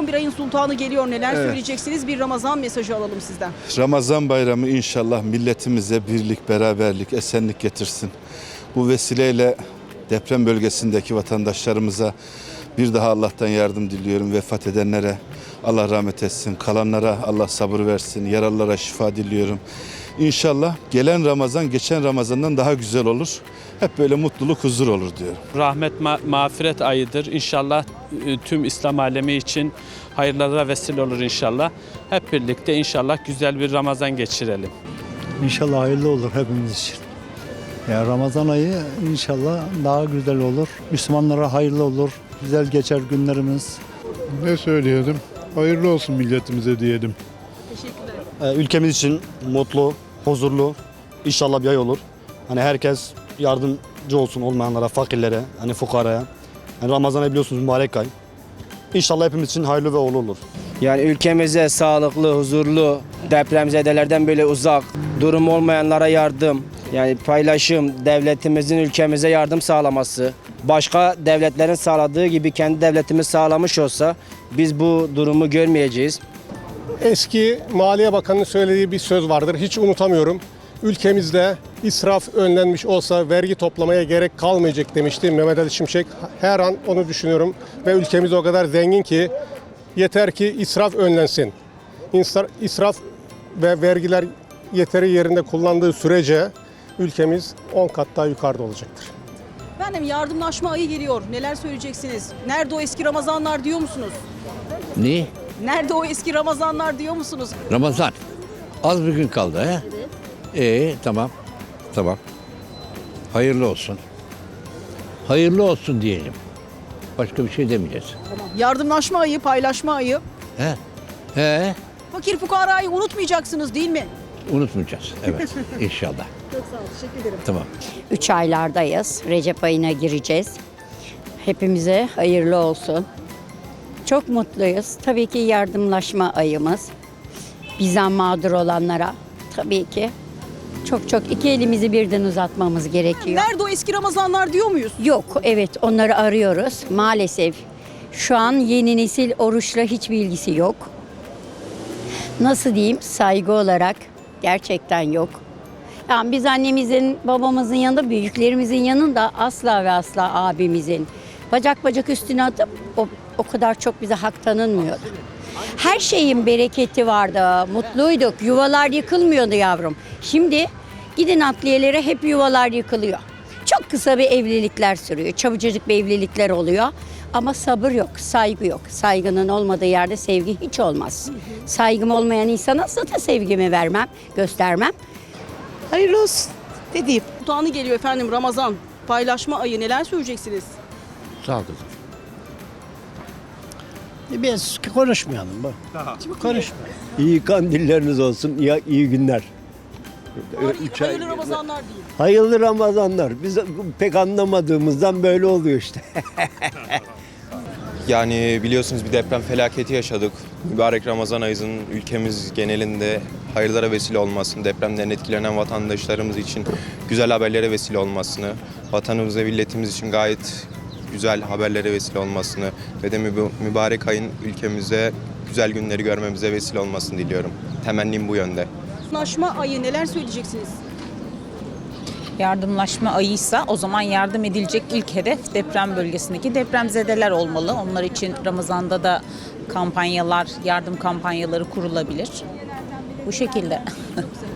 11 ayın sultanı geliyor. Neler Evet. söyleyeceksiniz? Bir Ramazan mesajı alalım sizden. Ramazan bayramı inşallah milletimize birlik, beraberlik, esenlik getirsin. Bu vesileyle deprem bölgesindeki vatandaşlarımıza bir daha Allah'tan yardım diliyorum. Vefat edenlere Allah rahmet etsin. Kalanlara Allah sabır versin. Yaralılara şifa diliyorum. İnşallah gelen Ramazan geçen Ramazan'dan daha güzel olur. Hep böyle mutluluk, huzur olur diyorum. Rahmet ma- mağfiret ayıdır. İnşallah e, tüm İslam alemi için hayırlara vesile olur inşallah. Hep birlikte inşallah güzel bir Ramazan geçirelim. İnşallah hayırlı olur hepimiz için. Ya Ramazan ayı inşallah daha güzel olur. Müslümanlara hayırlı olur. Güzel geçer günlerimiz. Ne söyleyelim? Hayırlı olsun milletimize diyelim. Teşekkürler. Ee, ülkemiz için mutlu, huzurlu, inşallah bir ay olur. Hani herkes yardımcı olsun olmayanlara, fakirlere, hani fukaraya. Yani Ramazan biliyorsunuz mübarek ay. İnşallah hepimiz için hayırlı ve uğurlu olur. Yani ülkemize sağlıklı, huzurlu, depremzedelerden böyle uzak, durum olmayanlara yardım, yani paylaşım, devletimizin ülkemize yardım sağlaması, başka devletlerin sağladığı gibi kendi devletimiz sağlamış olsa biz bu durumu görmeyeceğiz. Eski Maliye Bakanı'nın söylediği bir söz vardır. Hiç unutamıyorum. Ülkemizde israf önlenmiş olsa vergi toplamaya gerek kalmayacak demişti Mehmet Ali Şimşek. Her an onu düşünüyorum ve ülkemiz o kadar zengin ki yeter ki israf önlensin. İsraf ve vergiler yeteri yerinde kullandığı sürece ülkemiz 10 kat daha yukarıda olacaktır. Efendim yardımlaşma ayı geliyor. Neler söyleyeceksiniz? Nerede o eski Ramazanlar diyor musunuz? Ne? Nerede o eski Ramazanlar diyor musunuz? Ramazan. Az bir gün kaldı he? Ee, tamam. Tamam. Hayırlı olsun. Hayırlı olsun diyelim. Başka bir şey demeyeceğiz. Yardımlaşma ayı, paylaşma ayı. He? He? Fakir fukarayı unutmayacaksınız değil mi? Unutmayacağız. Evet. İnşallah. Çok sağ olun. Teşekkür ederim. Tamam. 3 aylardayız. Recep ayına gireceğiz. Hepimize hayırlı olsun. Çok mutluyuz. Tabii ki yardımlaşma ayımız. Bizden mağdur olanlara tabii ki çok çok iki elimizi birden uzatmamız gerekiyor. Nerede o eski Ramazanlar diyor muyuz? Yok, evet onları arıyoruz. Maalesef şu an yeni nesil oruçla hiçbir ilgisi yok. Nasıl diyeyim saygı olarak gerçekten yok. Yani biz annemizin, babamızın yanında, büyüklerimizin yanında asla ve asla abimizin bacak bacak üstüne atıp o, o kadar çok bize hak tanınmıyordu. Her şeyin bereketi vardı, mutluyduk, yuvalar yıkılmıyordu yavrum. Şimdi gidin adliyelere hep yuvalar yıkılıyor. Çok kısa bir evlilikler sürüyor, çabucacık bir evlilikler oluyor. Ama sabır yok, saygı yok. Saygının olmadığı yerde sevgi hiç olmaz. Saygım olmayan insana zaten sevgimi vermem, göstermem. Hayırlı olsun dediğim. Sultanı geliyor efendim Ramazan. Paylaşma ayı neler söyleyeceksiniz? Sağ ol kızım. Biz konuşmayalım bu. Konuşma. İyi kandilleriniz olsun, iyi, iyi günler. Hayırlı, hayırlı Ramazanlar diyeyim. Hayırlı Ramazanlar. Biz pek anlamadığımızdan böyle oluyor işte. Yani biliyorsunuz bir deprem felaketi yaşadık. Mübarek Ramazan ayının ülkemiz genelinde hayırlara vesile olmasını, depremden etkilenen vatandaşlarımız için güzel haberlere vesile olmasını, vatanımız ve milletimiz için gayet güzel haberlere vesile olmasını ve de müb- mübarek ayın ülkemize güzel günleri görmemize vesile olmasını diliyorum. Temennim bu yönde. Yardımlaşma ayı neler söyleyeceksiniz? Yardımlaşma ayıysa o zaman yardım edilecek ilk hedef deprem bölgesindeki depremzedeler olmalı. Onlar için Ramazan'da da kampanyalar, yardım kampanyaları kurulabilir. Bu şekilde.